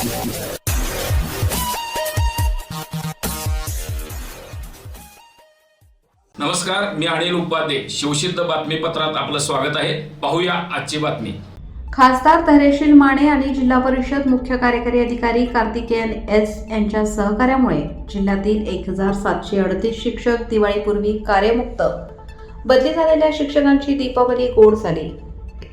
नमस्कार मी अनिल उपाध्ये. शिवसिद्ध बातमीपत्रात आपलं स्वागत आहे. पाहूया आजची बातमी. खासदार धैर्यशील माने आणि जिल्हा परिषद मुख्य कार्यकारी अधिकारी कार्तिकेयन एस यांच्या सहकार्यामुळे जिल्ह्यातील एक हजार सातशे अडतीस शिक्षक दिवाळीपूर्वी कार्यमुक्त. बदली झालेल्या शिक्षकांची दीपावली गोड झाली.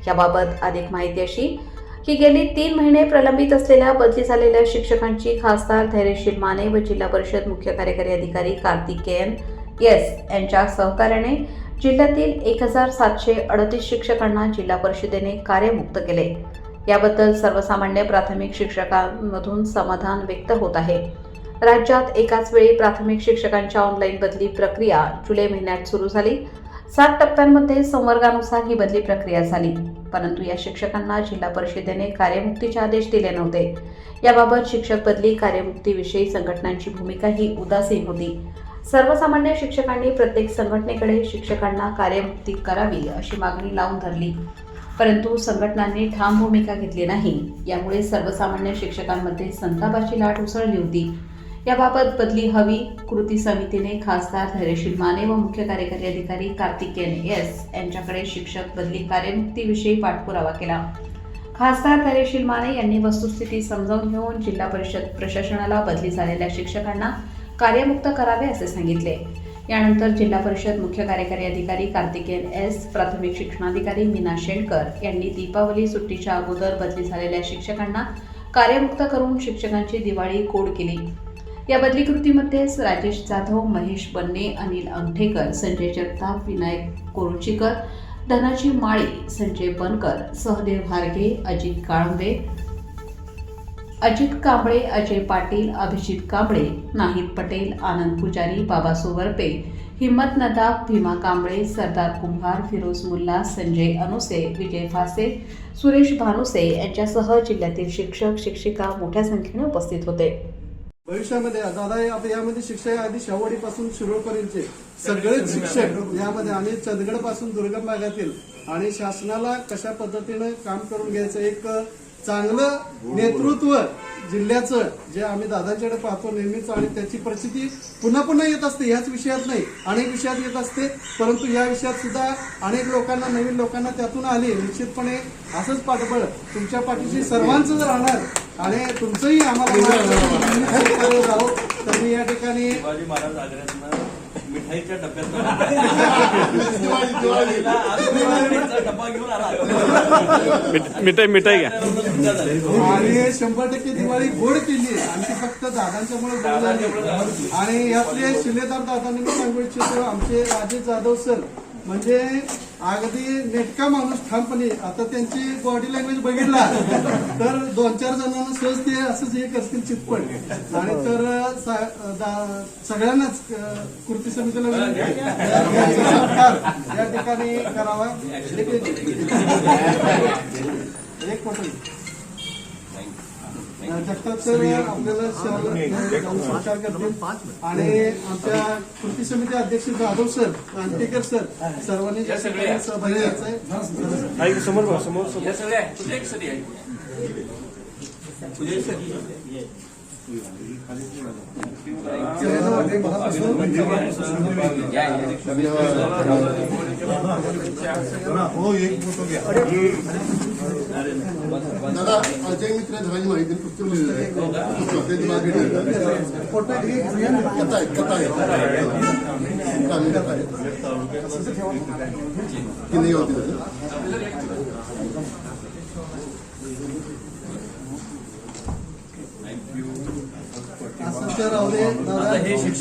याबाबत अधिक माहिती अशी की गेली तीन महिने प्रलंबित असलेल्या बदली झालेल्या शिक्षकांची खासदार धैर्यशील माने व जिल्हा परिषद मुख्य कार्यकारी अधिकारी कार्तिकेयन येस यांच्या सहकार्याने जिल्ह्यातील एक हजार सातशे अडतीस शिक्षकांना जिल्हा परिषदेने कार्यमुक्त केले. याबद्दल सर्वसामान्य प्राथमिक शिक्षकांमधून समाधान व्यक्त होत आहे. राज्यात एकाच वेळी प्राथमिक शिक्षकांच्या ऑनलाईन बदली प्रक्रिया जुलै महिन्यात सुरू झाली. सात टप्प्यांमध्ये संवर्गानुसार ही बदली प्रक्रिया झाली. परंतु या शिक्षकांना जिल्हा परिषदेने कार्यमुक्तीचे आदेश दिले नव्हते. याबाबत शिक्षक बदली कार्यमुक्तीविषयी संघटनांची भूमिका ही उदासीन होती. सर्वसामान्य शिक्षकांनी प्रत्येक संघटनेकडे शिक्षकांना कार्यमुक्ती करावी अशी मागणी लावून धरली. परंतु संघटनांनी ठाम भूमिका घेतली नाही. यामुळे सर्वसामान्य शिक्षकांमध्ये संतापाची लाट उसळली होती. याबाबत बदली हवी कृती समितीने खासदार धैर्यशील माने व मुख्य कार्यकारी अधिकारी कार्तिकेयन एस. यांच्याकडे शिक्षक बदली कार्यमुक्तीविषयी पाठपुरावा केला. खासदार धैर्यशील माने यांनी वस्तुस्थिती समजावून घेऊन जिल्हा परिषद प्रशासनाला बदली झालेल्या शिक्षकांना कार्यमुक्त करावे असे सांगितले. यानंतर जिल्हा परिषद मुख्य कार्यकारी अधिकारी कार्तिकेयन एस. प्राथमिक शिक्षणाधिकारी मीना शेणकर यांनी दीपावली सुट्टीच्या अगोदर बदली झालेल्या शिक्षकांना कार्यमुक्त करून शिक्षकांची दिवाळी कोड केली. या बदली कृतीमध्येच राजेश जाधव महेश बन्ने अनिल अंगठेकर संजय जगताप विनायक कोरुचीकर धनाजी माळी संजय बनकर सहदेव हारगे अजित काळंबे अजित कांबळे अजय पाटील अभिजित कांबळे नाहीद पटेल आनंद पुजारी बाबा सोवरपे हिम्मत नदाब भीमा कांबळे सरदार कुंभार फिरोज मुल्ला संजय अनुसे विजय फासे सुरेश भानुसे यांच्यासह जिल्ह्यातील शिक्षक शिक्षिका मोठ्या संख्येने उपस्थित होते. भविष्यामध्ये दादा आता यामध्ये शिक्षक आधी शेवडीपासून शिरोळपर्यंतचे सगळेच शिक्षक यामध्ये आणि चंदगडपासून दुर्गम भागातील आणि शासनाला कशा पद्धतीनं काम करून घ्यायचं एक चांगलं नेतृत्व जिल्ह्याचं जे आम्ही दादांच्याकडे पाहतो नेहमीच आणि त्याची परिस्थिती पुन्हा पुन्हा येत असते ह्याच विषयात नाही अनेक विषयात येत असते. परंतु या विषयात सुद्धा अनेक लोकांना नवीन लोकांना त्यातून आली निश्चितपणे असंच पाठबळ तुमच्या पाठीशी सर्वांचं राहणार आणि तुमचंही आम्हाला तर मी या ठिकाणी शिवाजी महाराज आग्र्यातनं मिठाईच्या डब्यात डब्बा घेऊन आला मिठाई मिठाई घ्या. आणि शंभर टक्के दिवाळी गोड केली आणि ती फक्त दादांच्यामुळे गोड झाली आणि यातले शिलेदार दादांनी मी सांगू इच्छितो आमचे राजेश जाधव सर म्हणजे अगदी नेटका माणूस ठामपणे आता त्यांची बॉडी लँग्वेज बघितला तर दोन चार जणांना सहज ते असंच हे करतील चितपट आणि तर सगळ्यांनाच कृती समितीला या ठिकाणी करावा एक- एक सर आपल्याला सत्कार करतील. आणि आमच्या कृती समिती अध्यक्ष जाधव सर अंटेकर सर सर्वांनी सहभागी घ्यायचं आहे. समोर समोर सगळ्या. हो एक फोटो घ्या दादा अजय मित्र धरांची माहिती पुस्तक लिहिलेलं आहे त्याची मागे कथा आहे कथा कथा आहे की नाही होती दादा? असं